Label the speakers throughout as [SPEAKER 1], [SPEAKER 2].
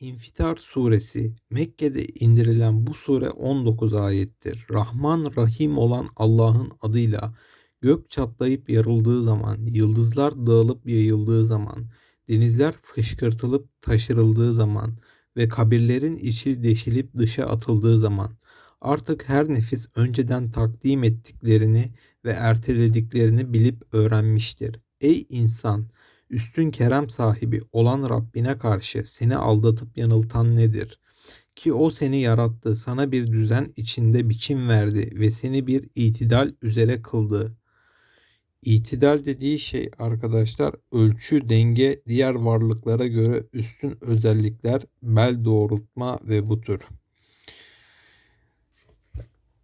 [SPEAKER 1] İnfitar suresi Mekke'de indirilen bu sure 19 ayettir. Rahman Rahim olan Allah'ın adıyla gök çatlayıp yarıldığı zaman, yıldızlar dağılıp yayıldığı zaman, denizler fışkırtılıp taşırıldığı zaman ve kabirlerin içi deşilip dışa atıldığı zaman artık her nefis önceden takdim ettiklerini ve ertelediklerini bilip öğrenmiştir. Ey insan! Üstün kerem sahibi olan Rabbine karşı seni aldatıp yanıltan nedir? Ki o seni yarattı, sana bir düzen içinde biçim verdi ve seni bir itidal üzere kıldı. İtidal dediği şey arkadaşlar ölçü, denge, diğer varlıklara göre üstün özellikler, bel doğrultma ve bu tür.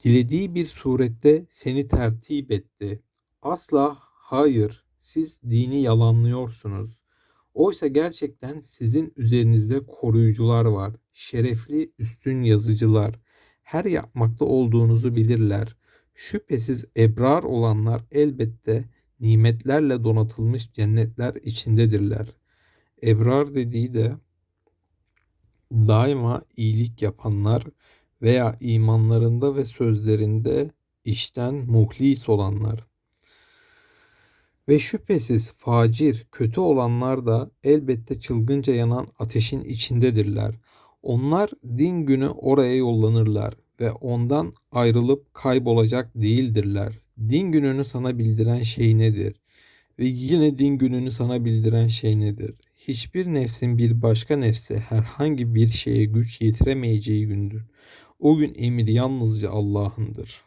[SPEAKER 1] Dilediği bir surette seni tertip etti. Asla hayır, siz dini yalanlıyorsunuz. Oysa gerçekten sizin üzerinizde koruyucular var. Şerefli üstün yazıcılar. Her yapmakta olduğunuzu bilirler. Şüphesiz ebrar olanlar elbette nimetlerle donatılmış cennetler içindedirler. Ebrar dediği de daima iyilik yapanlar veya imanlarında ve sözlerinde işten muhlis olanlar. Ve şüphesiz facir, kötü olanlar da elbette çılgınca yanan ateşin içindedirler. Onlar din günü oraya yollanırlar ve ondan ayrılıp kaybolacak değildirler. Din gününü sana bildiren şey nedir? Ve yine din gününü sana bildiren şey nedir? Hiçbir nefsin bir başka nefse herhangi bir şeye güç yetiremeyeceği gündür. O gün emir yalnızca Allah'ındır.